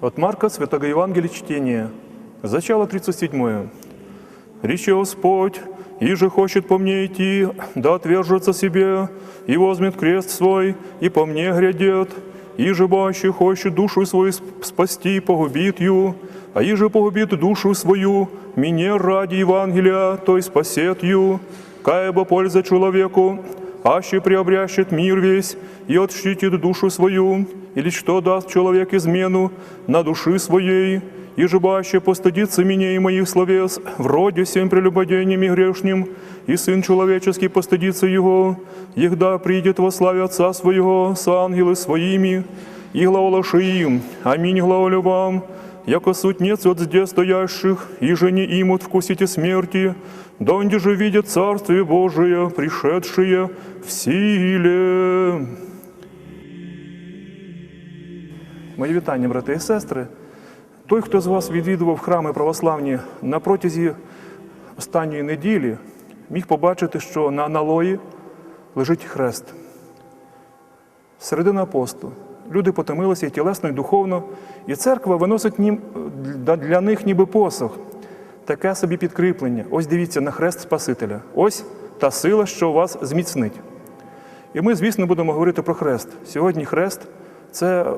От Марка Святого Евангелия чтение. Зачало 37. Речи Господь, и же хочет по мне идти, да отвержется себе, и возьмет крест свой, и по мне грядет, и же баще хочет душу свою сп- спасти, погубит ее, а и же погубит душу свою, мне ради Евангелия, то и спасет ее, кая бы польза человеку, аще приобрящет мир весь и отщитит душу свою, или что даст человек измену на души своей, и жебаще постыдится меня и моих словес, вроде всем прелюбодениями грешним, и Сын Человеческий постыдится Его, егда придет во славе Отца Своего с ангелы Своими, и главолоши им, аминь главолю вам, яко суть нет от здесь стоящих, и же не имут вкусите смерти, донде же видят Царствие Божие, пришедшее в силе. Мої вітання, брати і сестри. Той, хто з вас відвідував храми православні на протязі останньої неділі, міг побачити, що на аналої лежить хрест. Середина посту. Люди потомилися і тілесно, і духовно, і церква виносить для- для них ніби посох, таке собі підкріплення. Ось дивіться на хрест Спасителя. Ось та сила, що вас зміцнить. І ми, звісно, будемо говорити про хрест. Сьогодні хрест це е,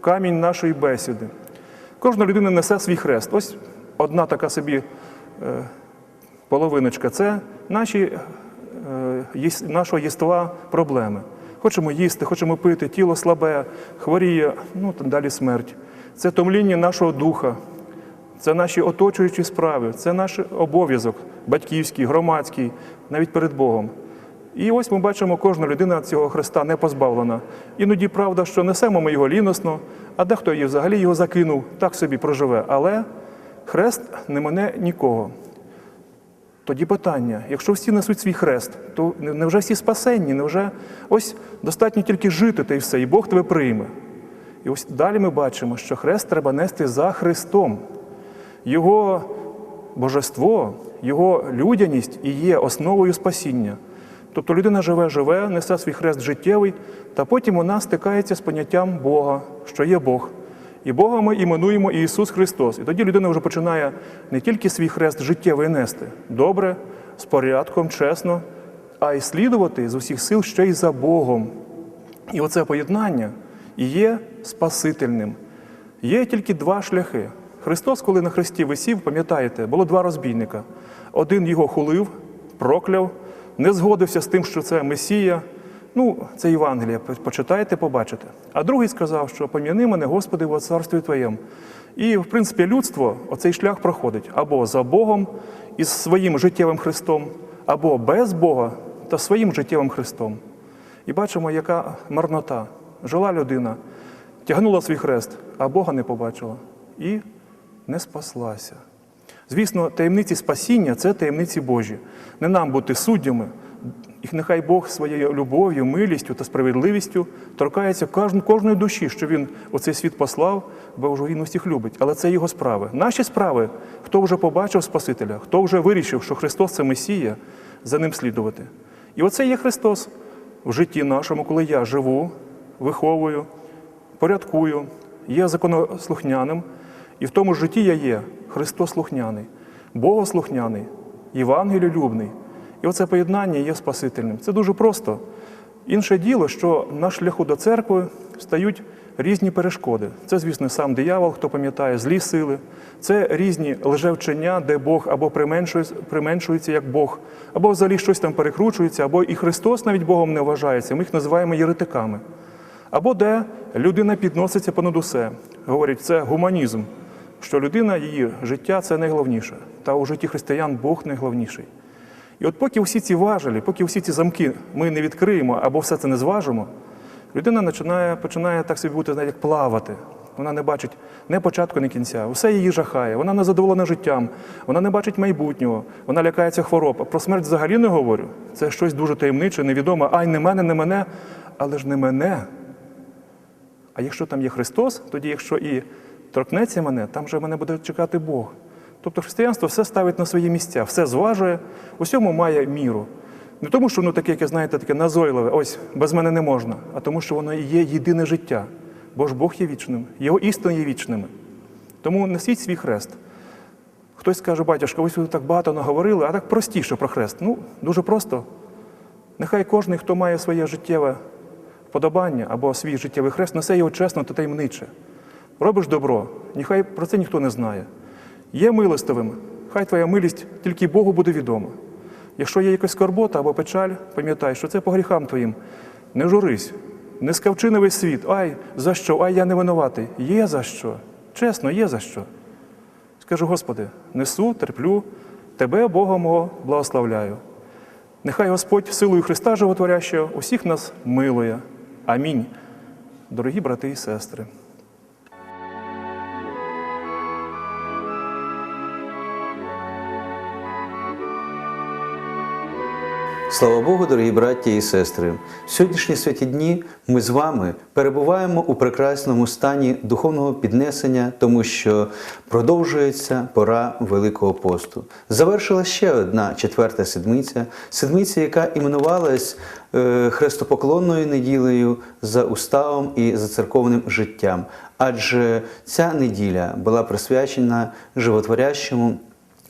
камінь нашої бесіди. Кожна людина несе свій хрест. Ось одна така собі е, половиночка це наші, е, нашого єства проблеми. Хочемо їсти, хочемо пити, тіло слабе, хворіє, ну та далі смерть. Це томління нашого духа, це наші оточуючі справи, це наш обов'язок батьківський, громадський, навіть перед Богом. І ось ми бачимо, кожна людина цього Христа не позбавлена. Іноді правда, що несемо ми його ліносно, а дехто і взагалі його закинув, так собі проживе. Але хрест не мене нікого. Тоді питання: якщо всі несуть свій хрест, то не- невже всі спасенні? Невже ось достатньо тільки жити та й все, і Бог тебе прийме? І ось далі ми бачимо, що хрест треба нести за Христом. Його божество, його людяність і є основою спасіння. Тобто людина живе, живе, несе свій хрест життєвий, та потім вона стикається з поняттям Бога, що є Бог. І Бога ми іменуємо Ісус Христос. І тоді людина вже починає не тільки свій хрест життєвий нести добре, з порядком, чесно, а й слідувати з усіх сил ще й за Богом. І оце поєднання є спасительним. Є тільки два шляхи. Христос, коли на хресті висів, пам'ятаєте, було два розбійника. Один його хулив, прокляв, не згодився з тим, що це Месія. Ну, це Євангелія, почитайте, побачите. А другий сказав, що пом'яни мене, Господи, во царстві Твоєм. І, в принципі, людство оцей шлях проходить або за Богом із своїм життєвим Христом, або без Бога та своїм життєвим Христом. І бачимо, яка марнота. Жила людина, тягнула свій хрест, а Бога не побачила і не спаслася. Звісно, таємниці спасіння це таємниці Божі. Не нам бути суддями. І нехай Бог своєю любов'ю, милістю та справедливістю торкається кожн- кожної душі, що він у цей світ послав, бо вже він усіх любить. Але це його справи. Наші справи, хто вже побачив Спасителя, хто вже вирішив, що Христос це Месія, за ним слідувати. І оце є Христос в житті нашому, коли я живу, виховую, порядкую, є законослухняним, і в тому житті я є Христос слухняний, Богослухняний, Євангеліолюбний. І оце поєднання є Спасительним. Це дуже просто. Інше діло, що на шляху до церкви стають різні перешкоди. Це, звісно, сам диявол, хто пам'ятає, злі сили, це різні лжевчення, де Бог або применшується, як Бог, або взагалі щось там перекручується, або і Христос навіть Богом не вважається. Ми їх називаємо єретиками. Або де людина підноситься понад усе. Говорять, це гуманізм, що людина, її життя це найголовніше. Та у житті християн Бог найголовніший. І от поки всі ці важелі, поки всі ці замки ми не відкриємо або все це не зважимо, людина починає, починає так собі бути, знаєте, як плавати. Вона не бачить ні початку, ні кінця. Усе її жахає. Вона не задоволена життям, вона не бачить майбутнього, вона лякається хвороб. Про смерть взагалі не говорю. Це щось дуже таємниче, невідоме. Ай, не мене, не мене, але ж не мене. А якщо там є Христос, тоді, якщо і торкнеться мене, там вже мене буде чекати Бог. Тобто християнство все ставить на свої місця, все зважує, усьому має міру. Не тому, що воно таке, яке, знаєте, таке назойливе, ось без мене не можна, а тому, що воно є єдине життя. бо ж Бог є вічним, Його істини є вічними. Тому несіть свій хрест. Хтось скаже, батюшка, ось ви так багато наговорили, а так простіше про хрест. Ну, дуже просто. Нехай кожен, хто має своє життєве вподобання або свій життєвий хрест, несе його чесно та таємниче. Робиш добро, нехай про це ніхто не знає. Є милостивим, хай твоя милість тільки Богу буде відома. Якщо є якась скорбота або печаль, пам'ятай, що це по гріхам твоїм. Не журись, не скавчи весь світ. Ай, за що? Ай, я не винуватий. Є за що. Чесно, є за що. Скажу, Господи, несу, терплю, Тебе, Бога мого, благословляю. Нехай Господь силою Христа Животворящого усіх нас милує. Амінь. Дорогі брати і сестри. Слава Богу, дорогі браття і сестри! В сьогоднішні святі дні ми з вами перебуваємо у прекрасному стані духовного піднесення, тому що продовжується пора Великого посту. Завершила ще одна четверта седмиця, седмиця, яка іменувалась е, хрестопоклонною неділею за уставом і за церковним життям. Адже ця неділя була присвячена животворящому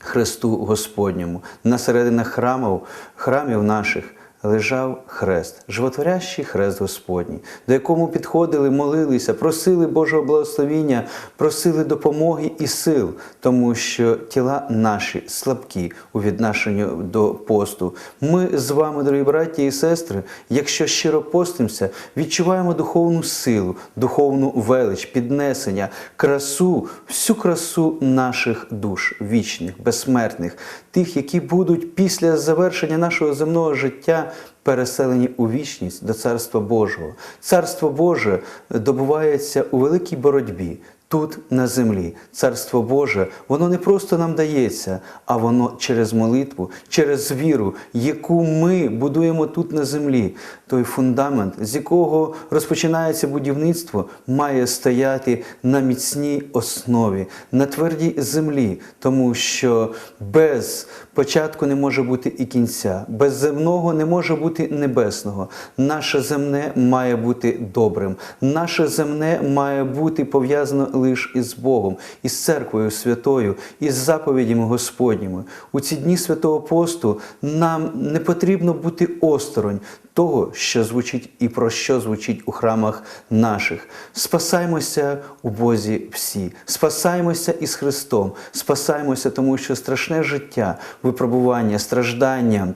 Христу Господньому. На серединах храмів, храмів наших лежав хрест, животворящий хрест Господній, до якому підходили, молилися, просили Божого благословіння, просили допомоги і сил, тому що тіла наші слабкі у відношенню до посту. Ми з вами, дорогі браті і сестри, якщо щиро постимося, відчуваємо духовну силу, духовну велич, піднесення, красу, всю красу наших душ вічних, безсмертних, тих, які будуть після завершення нашого земного життя переселені у вічність до Царства Божого. Царство Боже добувається у великій боротьбі. Тут на землі царство Боже, воно не просто нам дається, а воно через молитву, через віру, яку ми будуємо тут на землі. Той фундамент, з якого розпочинається будівництво, має стояти на міцній основі, на твердій землі, тому що без початку не може бути і кінця, без земного не може бути небесного. Наше земне має бути добрим, наше земне має бути пов'язано лише із Богом, із церквою святою, із заповідями Господніми. У ці дні святого посту нам не потрібно бути осторонь того, що звучить і про що звучить у храмах наших. Спасаймося у Бозі всі, спасаймося із Христом, спасаймося, тому що страшне життя, випробування, страждання.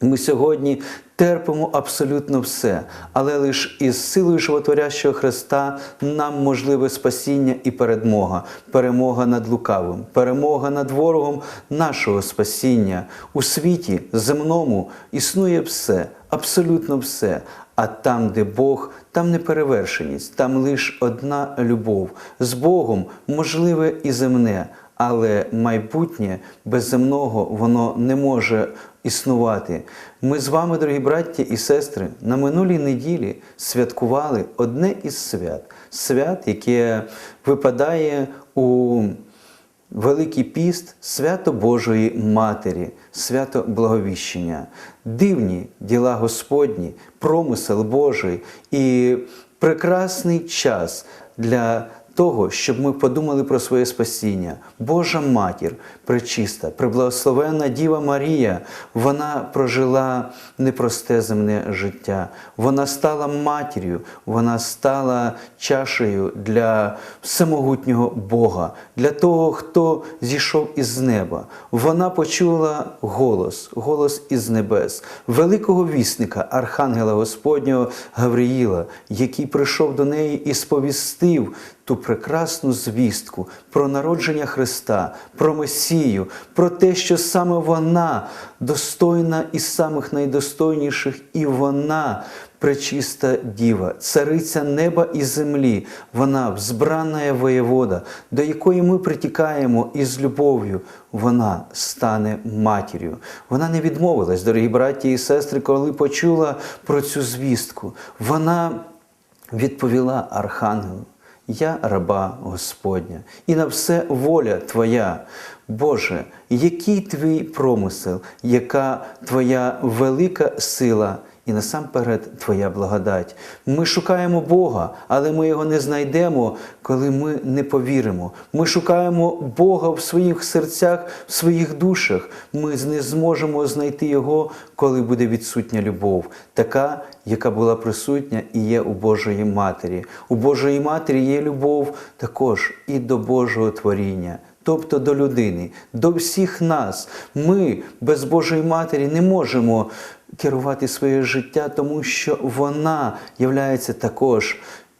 Ми сьогодні терпимо абсолютно все, але лише із силою животворящого Христа нам можливе спасіння і перемога, перемога над лукавим, перемога над ворогом нашого спасіння. У світі земному існує все, абсолютно все. А там, де Бог, там неперевершеність, там лише одна любов. З Богом можливе і земне, але майбутнє без земного воно не може існувати. Ми з вами, дорогі браття і сестри, на минулій неділі святкували одне із свят, свят, яке випадає у Великий піст, свято Божої Матері, свято Благовіщення, дивні діла Господні, промисел Божий і прекрасний час для того, щоб ми подумали про своє спасіння. Божа матір, пречиста, преблагословенна Діва Марія, вона прожила непросте земне життя. Вона стала матір'ю, вона стала чашею для всемогутнього Бога, для того, хто зійшов із неба. Вона почула голос, голос із небес, великого вісника, Архангела Господнього Гавриїла, який прийшов до неї і сповістив ту прекрасну звістку про народження Христа, про Месію, про те, що саме вона достойна із самих найдостойніших, і вона. Пречиста діва, цариця неба і землі, вона взбрана воєвода, до якої ми притікаємо із любов'ю, вона стане матір'ю. Вона не відмовилась, дорогі браті і сестри, коли почула про цю звістку. Вона відповіла Архангелу. Я раба Господня, і на все воля Твоя. Боже, який твій промисел, яка Твоя велика сила і насамперед Твоя благодать. Ми шукаємо Бога, але ми його не знайдемо, коли ми не повіримо. Ми шукаємо Бога в своїх серцях, в своїх душах. Ми не зможемо знайти Його, коли буде відсутня любов, така, яка була присутня і є у Божої Матері. У Божої Матері є любов також і до Божого творіння. Тобто до людини, до всіх нас. Ми без Божої Матері не можемо керувати своє життя, тому що вона являється також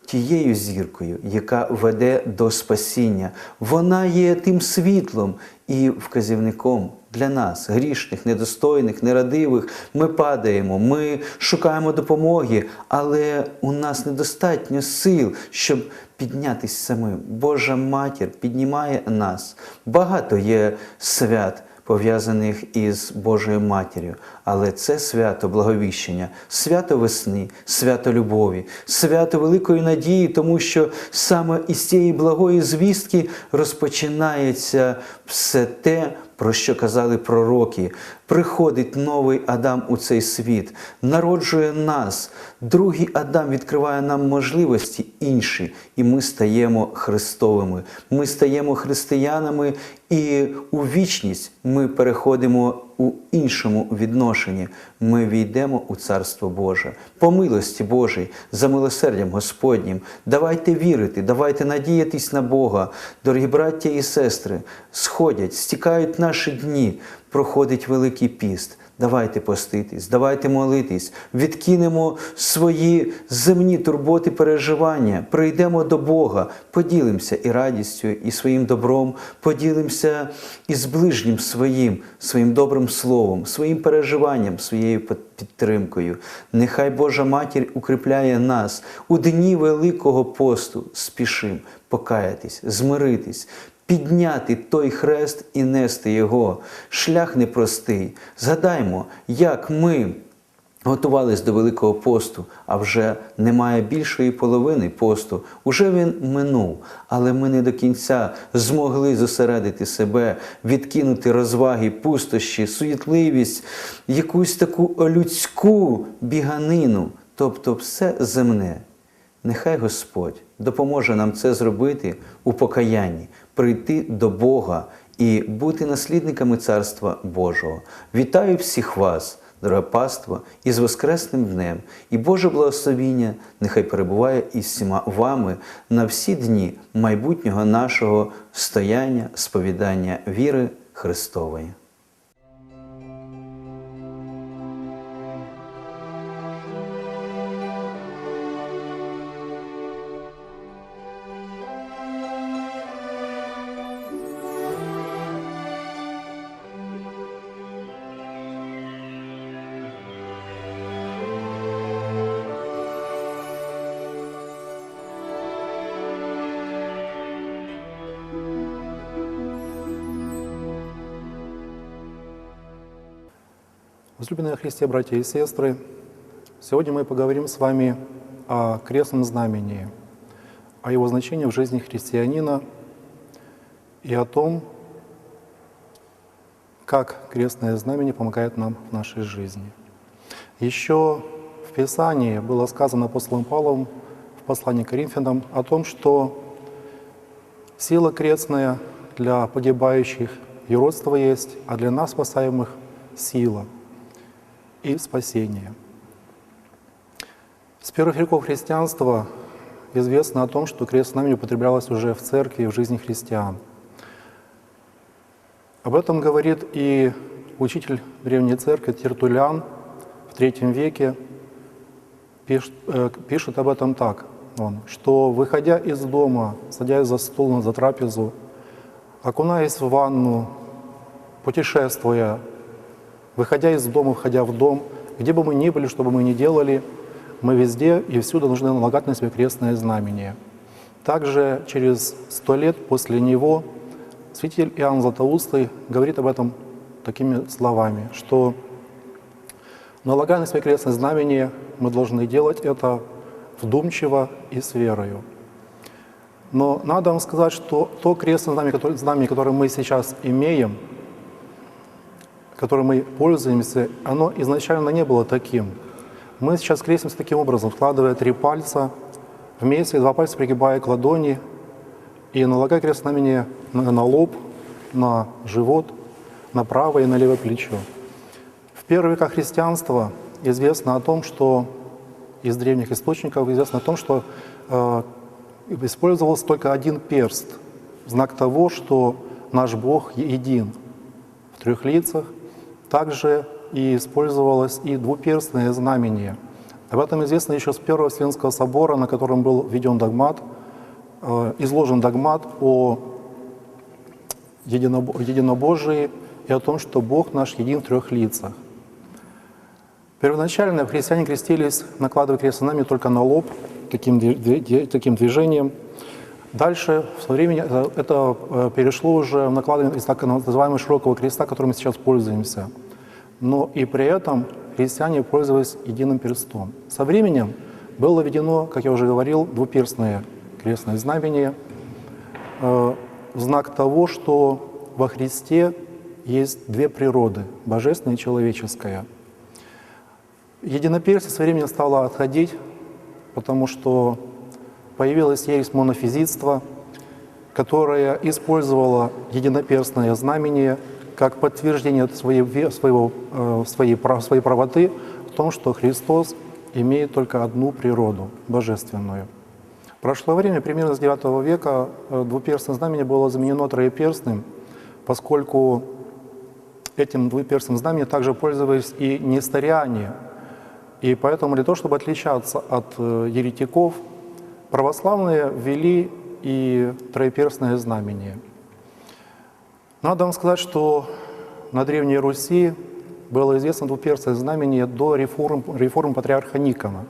тією зіркою, яка веде до спасіння. Вона є тим світлом і вказівником для нас, грішних, недостойних, нерадивих. Ми падаємо, ми шукаємо допомоги, але у нас недостатньо сил, щоб піднятися самим. Божа матір піднімає нас. Багато є свят пов'язаних із Божою матір'ю. Але це свято благовіщення, свято весни, свято любові, свято великої надії, тому що саме із цієї благої звістки розпочинається все те, про що казали пророки. Приходить новий Адам у цей світ, народжує нас. Другий Адам відкриває нам можливості інші, і ми стаємо Христовими. Ми стаємо християнами, і у вічність ми переходимо у іншому відношенні. Ми війдемо у Царство Боже. По милості Божій, за милосердям Господнім. Давайте вірити, давайте надіятись на Бога. Дорогі браття і сестри, сходять, стікають наші дні, проходить Великий піст. Давайте поститись, давайте молитись, відкинемо свої земні турботи, переживання, прийдемо до Бога, поділимося і радістю, і своїм добром, поділимося із ближнім своїм, своїм добрим словом, своїм переживанням, своєю підтримкою. Нехай Божа Матір укріпляє нас у дні Великого посту. Спішим покаятись, змиритись, підняти той хрест і нести його. Шлях непростий. Згадаймо, як ми. Готувались до Великого посту, а вже немає більшої половини посту. Уже він минув, але ми не до кінця змогли зосередити себе, відкинути розваги, пустощі, суєтливість, якусь таку людську біганину, тобто все земне. Нехай Господь допоможе нам це зробити у покаянні, прийти до Бога і бути наслідниками Царства Божого. Вітаю всіх вас, дороге паство, із Воскресним днем, і Боже благословіння нехай перебуває із всіма вами на всі дні майбутнього нашого стояння, сповідання віри Христової. Возлюбленные Христе, братья и сестры, сегодня мы поговорим с вами о крестном знамении, о его значении в жизни христианина и о том, как крестное знамение помогает нам в нашей жизни. Еще в Писании было сказано апостолом Павлом в послании к Коринфянам о том, что сила крестная для погибающих юродство есть, а для нас спасаемых сила – и спасения. С первых веков христианства известно о том, что крест знамение употреблялось уже в церкви и в жизни христиан. Об этом говорит и учитель древней церкви Тертулян в III веке, пишет, э, пишет об этом так, он, что выходя из дома, садясь за стол, за трапезу, окунаясь в ванну, путешествуя Выходя из дома, входя в дом, где бы мы ни были, что бы мы ни делали, мы везде и всюду должны налагать на себя крестное знамение. Также через сто лет после него святитель Иоанн Златоустый говорит об этом такими словами, что налагая на себя крестное знамение, мы должны делать это вдумчиво и с верою. Но надо вам сказать, что то крестное знамение, которое, мы сейчас имеем – которым мы пользуемся, оно изначально не было таким. Мы сейчас крестимся таким образом, вкладывая три пальца вместе, два пальца пригибая к ладони и налагая крест знамение на, на лоб, на живот, на правое и на левое плечо. В первых веках христианства известно о том, что из древних источников известно о том, что э, использовался только один перст, знак того, что наш Бог един в трех лицах. Также и использовалось и двуперстное знамение. Об этом известно еще с Первого Вселенского собора, на котором был введен догмат, э, изложен догмат о единобо- единобожии и о том, что Бог наш един в трех лицах. Первоначально христиане крестились, накладывая крест знамя только на лоб, таким, таким движением. Дальше, со временем, это, это, э, перешло уже в накладывание из так называемого широкого креста, которым мы сейчас пользуемся. Но и при этом христиане пользовались единым перстом. Со временем было введено, как я уже говорил, двуперстное крестное знамение э, знак того, что во Христе есть две природы – божественная и человеческая. Единоперстие со временем стало отходить, потому что появилась ересь монофизитства, которая использовала единоперстное знамение как подтверждение своей, своего, э, своей, своей правоты в том, что Христос имеет только одну природу – божественную. Прошло время, примерно с IX века, э, двуперстное знамение было заменено троеперстным, поскольку этим двуперстным знамением также пользовались и несториане. И поэтому для того, чтобы отличаться от э, еретиков, православные ввели и троеперстное знамение. Надо вам сказать, что на Древней Руси было известно двуперстное знамение до реформ, реформ патриарха Никона.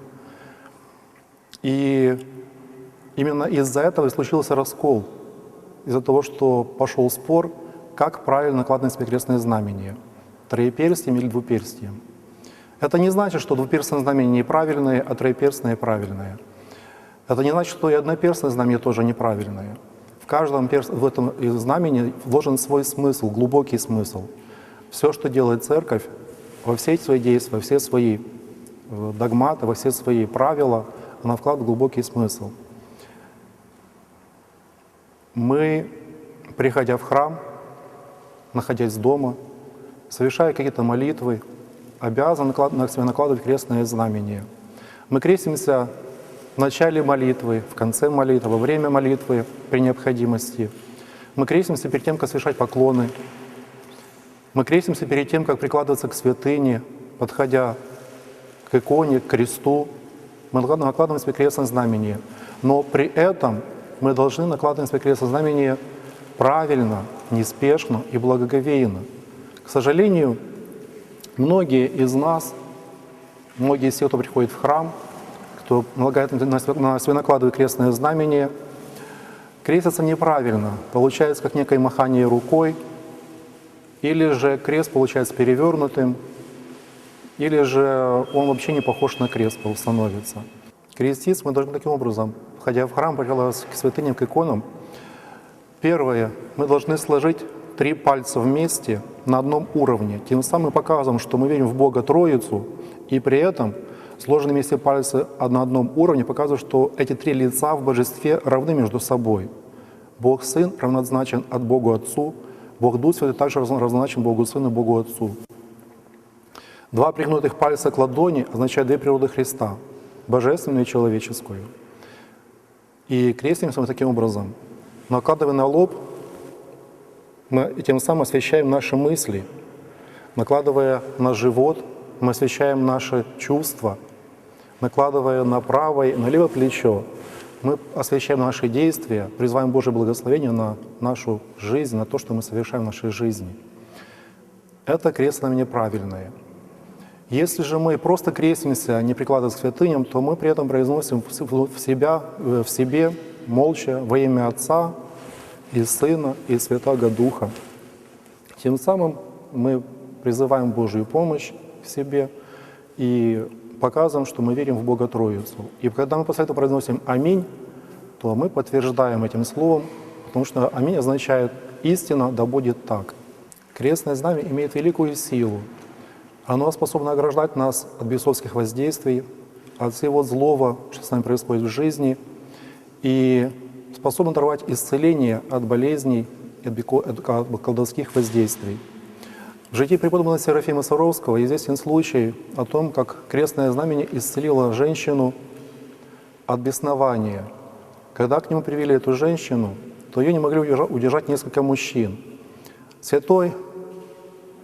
И именно из-за этого и случился раскол, из-за того, что пошел спор, как правильно накладывать себе крестное знамение – троеперстием или двуперстием. Это не значит, что двуперстное знамение неправильное, а троеперстное правильное. Это не значит, что и одноперстное знамение тоже неправильное. В каждом перст- в этом знамени вложен свой смысл, глубокий смысл. Все, что делает церковь, во все свои действия, во все свои э, догматы, во все свои правила, она вкладывает глубокий смысл. Мы, приходя в храм, находясь дома, совершая какие-то молитвы, обязаны на себя накладывать крестное знамение. Мы крестимся в начале молитвы, в конце молитвы, во время молитвы при необходимости. Мы крестимся перед тем, как совершать поклоны. Мы крестимся перед тем, как прикладываться к святыне, подходя к иконе, к кресту. Мы накладываем себе крестное знамение. Но при этом мы должны накладывать себе крестное знамение правильно, неспешно и благоговейно. К сожалению, многие из нас, многие из тех, кто приходит в храм, кто налагает на накладывает крестное знамение, крестятся неправильно. Получается как некое махание рукой, или же крест получается перевернутым, или же он вообще не похож на крест становится. Креститься мы должны таким образом, входя в храм, прикладываясь к святыням, к иконам. Первое, мы должны сложить три пальца вместе на одном уровне. Тем самым показываем, что мы верим в Бога Троицу, и при этом сложенные вместе пальцы на одном уровне показывают, что эти три лица в божестве равны между собой. Бог Сын равнозначен от Богу Отцу, Бог Дух Святой также равнозначен Богу Сыну и Богу Отцу. Два пригнутых пальца к ладони означают две природы Христа – божественную и человеческую. И крестимся мы таким образом. Накладывая на лоб, мы тем самым освещаем наши мысли. Накладывая на живот, мы освещаем наши чувства. Накладывая на правое и на левое плечо, мы освещаем наши действия, призываем Божье благословение на нашу жизнь, на то, что мы совершаем в нашей жизни. Это крест знамение правильное. Если же мы просто крестимся, не прикладывая к святыням, то мы при этом произносим в себя, э, в себе молча во имя Отца и Сына и Святаго Духа. Тем самым мы призываем Божью помощь в себе и показываем, что мы верим в Бога Троицу. И когда мы после этого произносим «Аминь», то мы подтверждаем этим словом, потому что «Аминь» означает «истина, да будет так». Крестное знамя имеет великую силу. Оно способно ограждать нас от бесовских воздействий, от всего злого, что с нами происходит в жизни, и способно даровать исцеление от болезней от колдовских воздействий. В житии преподобного Серафима Саровского известен случай о том, как крестное знамение исцелило женщину от беснования. Когда к нему привели эту женщину, то ее не могли удержа- удержать несколько мужчин. Святой,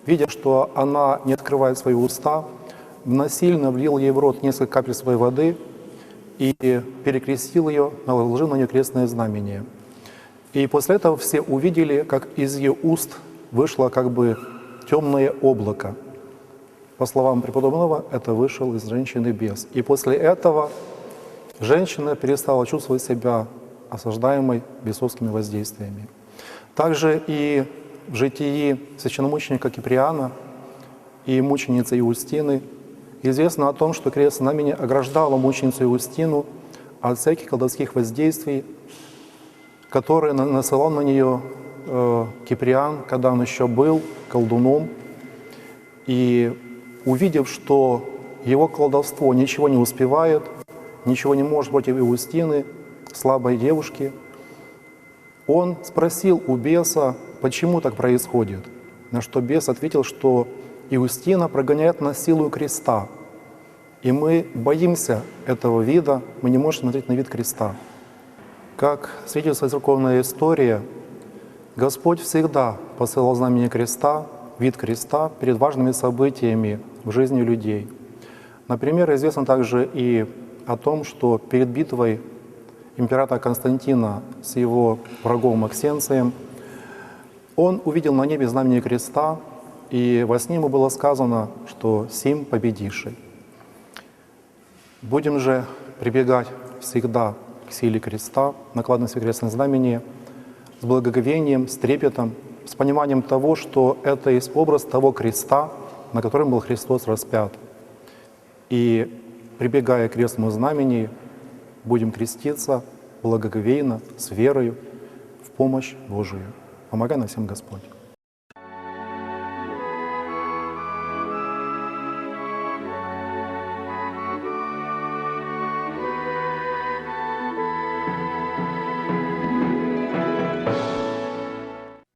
видя, что она не открывает свои уста, насильно влил ей в рот несколько капель своей воды и перекрестил ее, наложил на нее крестное знамение. И после этого все увидели, как из ее уст вышло как бы темное облако. По словам преподобного, это вышел из женщины бес. И после этого женщина перестала чувствовать себя осаждаемой бесовскими воздействиями. Также и в житии священномученика Киприана и мученицы Иустины известно о том, что крест знамени ограждало мученицу Иустину от всяких колдовских воздействий, которые на- насылал на нее э, Киприан, когда он еще был колдуном. И увидев, что его колдовство ничего не успевает, ничего не может против Иустины, слабой девушки, он спросил у беса, почему так происходит. На что бес ответил, что Иустина прогоняет нас силу креста. И мы боимся этого вида, мы не можем смотреть на вид креста. Как свидетельствует церковная история, Господь всегда посылал знамение креста, вид креста перед важными событиями в жизни людей. Например, известно также и о том, что перед битвой императора Константина с его врагом Максенцием он увидел на небе знамение креста, и во сне ему было сказано, что «сим победишь». Будем же прибегать всегда к силе креста, накладывать себе крестное знамение с благоговением, с трепетом, с пониманием того, что это есть образ того креста, на котором был Христос распят. И прибегая к крестному знамени, будем креститься благоговейно, с верою в помощь Божию. Помогай нам всем Господь.